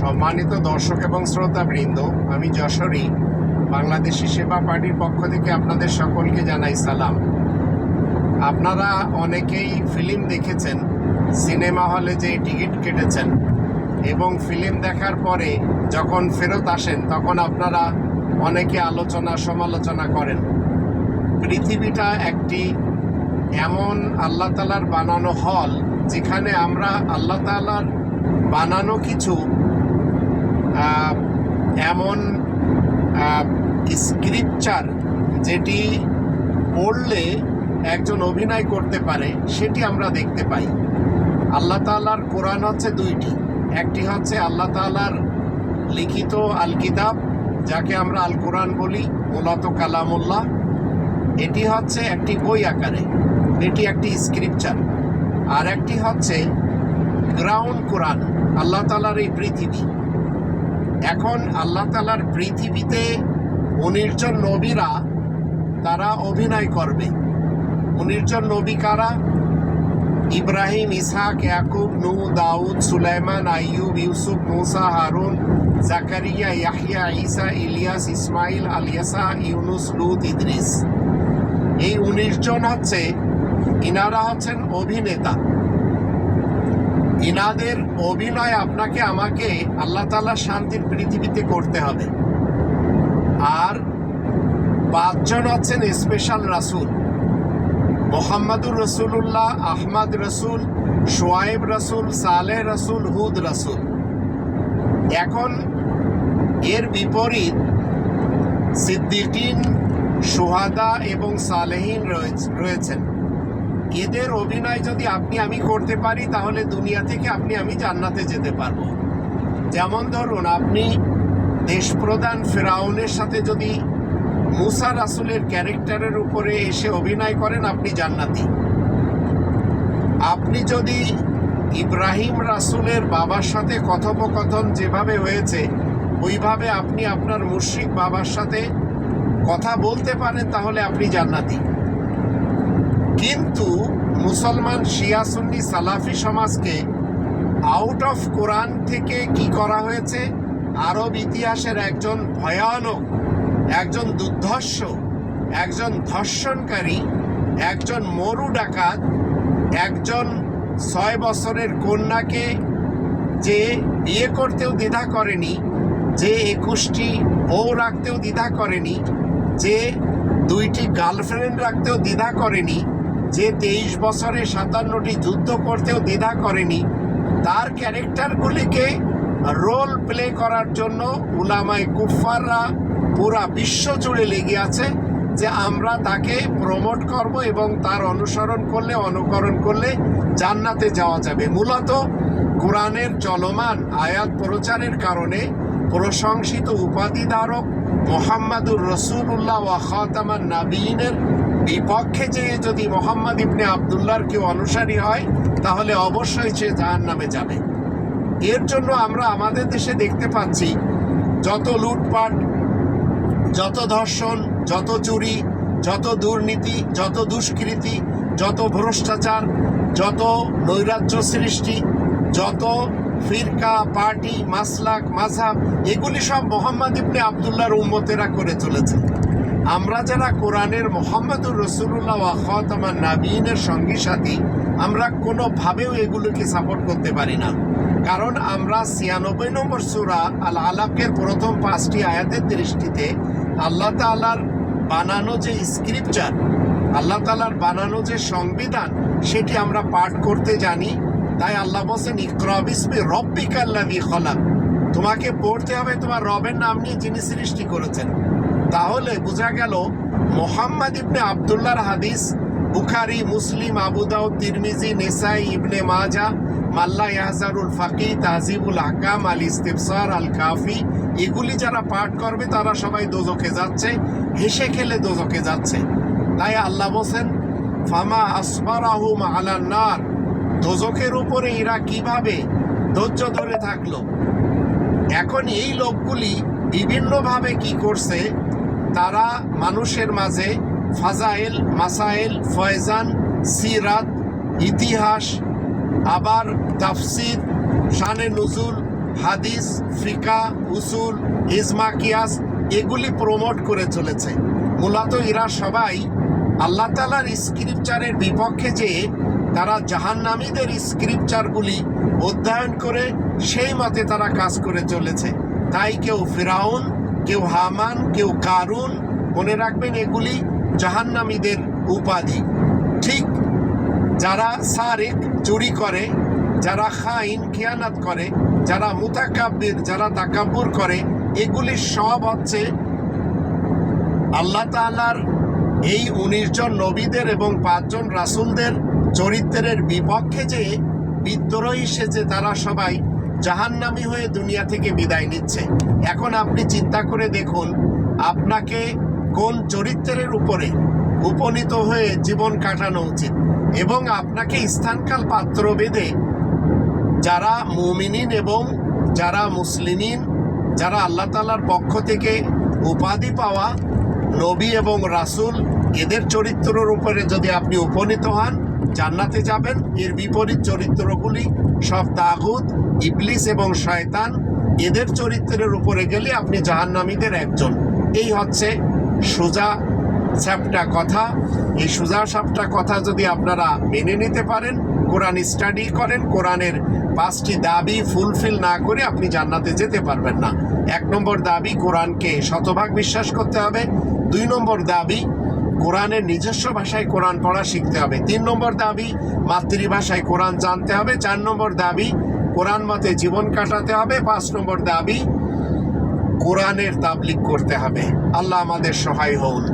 সম্মানিত দর্শক এবং শ্রোতাবৃন্দ, আমি যশোরী, বাংলাদেশি সেবা পার্টির পক্ষ থেকে আপনাদের সকলকে জানাই সালাম। আপনারা অনেকেই ফিল্ম দেখেছেন, সিনেমা হলে যে টিকিট কেটেছেন এবং ফিল্ম দেখার পরে যখন ফেরত আসেন, তখন আপনারা অনেকে আলোচনা, সমালোচনা করেন। পৃথিবীটা একটি এমন আল্লাহ তালার বানানো হল, যেখানে আমরা আল্লাহ তালার বানানো কিছু এমন স্ক্রিপচার যেটি পড়লে একজন অভিনয় করতে পারে, সেটি আমরা দেখতে পাই। আল্লাহ তালার কোরআন হচ্ছে দুইটি। একটি হচ্ছে আল্লাহ তালার লিখিত আল কিতাব যাকে আমরা আল কোরআন বলি, মূলত কালামুল্লাহ। এটি হচ্ছে একটি বই আকারে, এটি একটি স্ক্রিপচার আর একটি হচ্ছে গ্রাউন্ড কোরআন, আল্লাহ তালার এই পৃথিবী। এখন আল্লাহ তালার পৃথিবীতে উনিশ জন নবীরা তারা অভিনয় করবে। উনিশ জন নবী কারা? ইব্রাহিম, ইসহাক, ইয়াকুব, নু, দাউদ, সুলাইমান, আইয়ুব, ইউসুফ, মুসা, হারুন, জাকারিয়া ইয়াহিয়া ইসা ইলিয়াস ইসমাইল আলিয়াসা ইউনুস, লুত, ইদ্রিস। এই উনিশ জন হচ্ছে, ইনারা হচ্ছেন অভিনেতা। ইনাদের অভিনয় আপনাকে, আমাকে আল্লাহ তালা শান্তির পৃথিবীতে করতে হবে। আর পাঁচজন হচ্ছেন স্পেশাল রাসূল। মোহাম্মদুর রসুল্লাহ আহমদ রসুল, সোয়াইব রসুল, সালেহ রসুল, হুদ রসুল। এখন এর বিপরীত সিদ্দিকিন, সুহাদা এবং সালেহীন রয়েছ- রয়েছেন। এদের অভিনয় যদি আপনি আমি করতে পারি, তাহলে দুনিয়া থেকে আপনি আমি জান্নাতে যেতে পারব। যেমন ধরুন, আপনি দেশপ্রধান ফেরাউনের সাথে যদি মুসা রাসুলের ক্যারেক্টারের উপরে এসে অভিনয় করেন, আপনি জান্নাতি। আপনি যদি ইব্রাহিম রাসুলের বাবার সাথে কথোপকথন যেভাবে হয়েছে, ওইভাবে আপনি আপনার মুশ্রিক বাবার সাথে কথা বলতে পারেন, তাহলে আপনি জান্নাতি। কিন্তু মুসলমান শিয়া সুন্নি সালাফি সমাজকে আউট অফ কোরআন থেকে কি করা হয়েছে? আরব ইতিহাসের একজন ভয়ানক, একজন দুর্ধর্ষ, একজন ধর্ষণকারী, একজন মরু ডাকাত, একজন ছয় বছরের কন্যাকে যে বিয়ে করতেও দ্বিধা করেনি, যে একুশটি বউ রাখতেও দ্বিধা করেনি, যে দুইটি গার্লফ্রেন্ড রাখতেও দ্বিধা করেনি যে তেইশ বছরে সাতান্নটি যুদ্ধ করতেও দ্বিধা করেনি, তার ক্যারেক্টারগুলিকে রোল প্লে করার জন্য উলামায় কুফাররা পুরা বিশ্ব জুড়ে লেগে আছে যে আমরা তাকে প্রমোট করব এবং তার অনুসরণ করলে, অনুকরণ করলে জান্নাতে যাওয়া যাবে। মূলত কোরআনের চলমান আয়াত প্রচারের কারণে প্রশংসিত উপাধিধারক মোহাম্মদুর রসুল্লাহ ওয়া খাতামান নাবিনের বিপক্ষে যেয়ে যদি মোহাম্মদ ইবনে আবদুল্লাহর কেউ অনুসারী হয়, তাহলে অবশ্যই সে জাহান নামে যাবে। এর জন্য আমরা আমাদের দেশে দেখতে পাচ্ছি, যত লুটপাট, যত ধর্ষণ, যত চুরি, যত দুর্নীতি, যত দুষ্কৃতি, যত ভ্রষ্টাচার, যত নৈরাজ্য সৃষ্টি, যত ফিরকা, পার্টি, মাসলাক মাঝহাব এগুলি সব মোহাম্মদ ইবনে আবদুল্লাহর উম্মতেরা করে চলেছে। আমরা যারা কোরআনের মোহাম্মদুর রসুল্লাহ আমার নাবিনের সঙ্গী সাথী, আমরা কোনোভাবেও এগুলোকে সাপোর্ট করতে পারি না। কারণ আমরা ছিয়ানব্বই নম্বর সুরা আল আলাকের প্রথম পাঁচটি আয়াতের দৃষ্টিতে আল্লাহ তালার বানানো যে স্ক্রিপচার আল্লাহ তালার বানানো যে সংবিধান, সেটি আমরা পাঠ করতে জানি। তাই আল্লাহ বসেন ইকরাবিসমি রব্বিকাল্লাদি খলাক। তোমাকে পড়তে হবে তোমার রবের নাম নিয়ে যিনি সৃষ্টি করেছেন। তাহলে বোঝা গেল মোহাম্মদ ইবনে আবদুল্লাহর হাদিস, বুখারি, মুসলিম আবুদাউদ তিরমিজি, নেসাই, ইবনে মাজা মাল্লা ইয়াহজারুল ফাকি তাজিবুল আকাম আল ইস্তিফসার আল কাফি, এগুলি যারা পাঠ করবে তারা সবাই দোজকে যাচ্ছে, হেসে খেলে দোজকে যাচ্ছে। তাই আল্লাহ বলছেন, ফামা আসবারাহুম আলান নার দোজকের উপরে এরা কীভাবে ধৈর্য ধরে থাকল? এখন এই লোকগুলি বিভিন্নভাবে কি করছে? তারা মানুষের মাঝে ফাজাইল, মাসাইল, ফয়জান, সিরাত, ইতিহাস, আবার তাফসির, শানে নজুল, হাদিস, ফিকা, উসুল, ইজমা, কিয়াস এগুলি প্রমোট করে চলেছে। মূলত এরা সবাই আল্লাহ তালার স্ক্রিপচারের বিপক্ষে যে তারা জাহান্নামীদের স্ক্রিপচারগুলি অধ্যয়ন করে সেই মতে তারা কাজ করে চলেছে। তাই কেউ ফিরাউন কেউ হামান, কেউ কারুন, মনে রাখবেন এগুলি জাহান্নামীদের উপাধি। ঠিক যারা সারেক চুরি করে, যারা খাইন, খেয়ানাত করে, যারা মুতাকাব্বির, যারা তাকাব্বুর করে এগুলি সব হচ্ছে আল্লাহ তাআলার এই উনিশ জন নবীদের এবং পাঁচজন রাসূলদের চরিত্রের বিপক্ষে যে বিদ্রোহী সেজে তারা সবাই জাহান্নামী হয়ে দুনিয়া থেকে বিদায় নিচ্ছে। এখন আপনি চিন্তা করে দেখুন, আপনাকে কোন চরিত্রের উপরে উপনীত হয়ে জীবন কাটানো উচিত এবং আপনাকে স্থানকাল পাত্র বেঁধে যারা মুমিনিন এবং যারা মুসলিমিন যারা আল্লাহ তালার পক্ষ থেকে উপাধি পাওয়া নবী এবং রাসূল, এদের চরিত্রের উপরে যদি আপনি উপনীত হন জান্নাতে যাবেন। এর বিপরীত চরিত্রগুলি সব তাগুত, ইবলিস এবং শয়তান। এদের চরিত্রের উপরে গেলে আপনি জাহান্নামীদের একজন। এই হচ্ছে সোজা স্যাপটা কথা। এই সোজা সাপটা কথা যদি আপনারা মেনে নিতে পারেন, কোরআন স্টাডি করেন, কোরআনের পাঁচটি দাবি ফুলফিল না করে আপনি জান্নাতে যেতে পারবেন না। এক নম্বর দাবি, কোরআনকে শতভাগ বিশ্বাস করতে হবে। দুই নম্বর দাবি কোরআনের নিজস্ব ভাষায় কোরআন পড়া শিখতে হবে। তিন নম্বর দাবি, মাতৃভাষায় কোরআন জানতে হবে। চার নম্বর দাবি, কোরআন মতে জীবন কাটাতে হবে। পাঁচ নম্বর দাবি, কোরআনের তাবলিক করতে হবে। আল্লাহ আমাদের সহায় হন।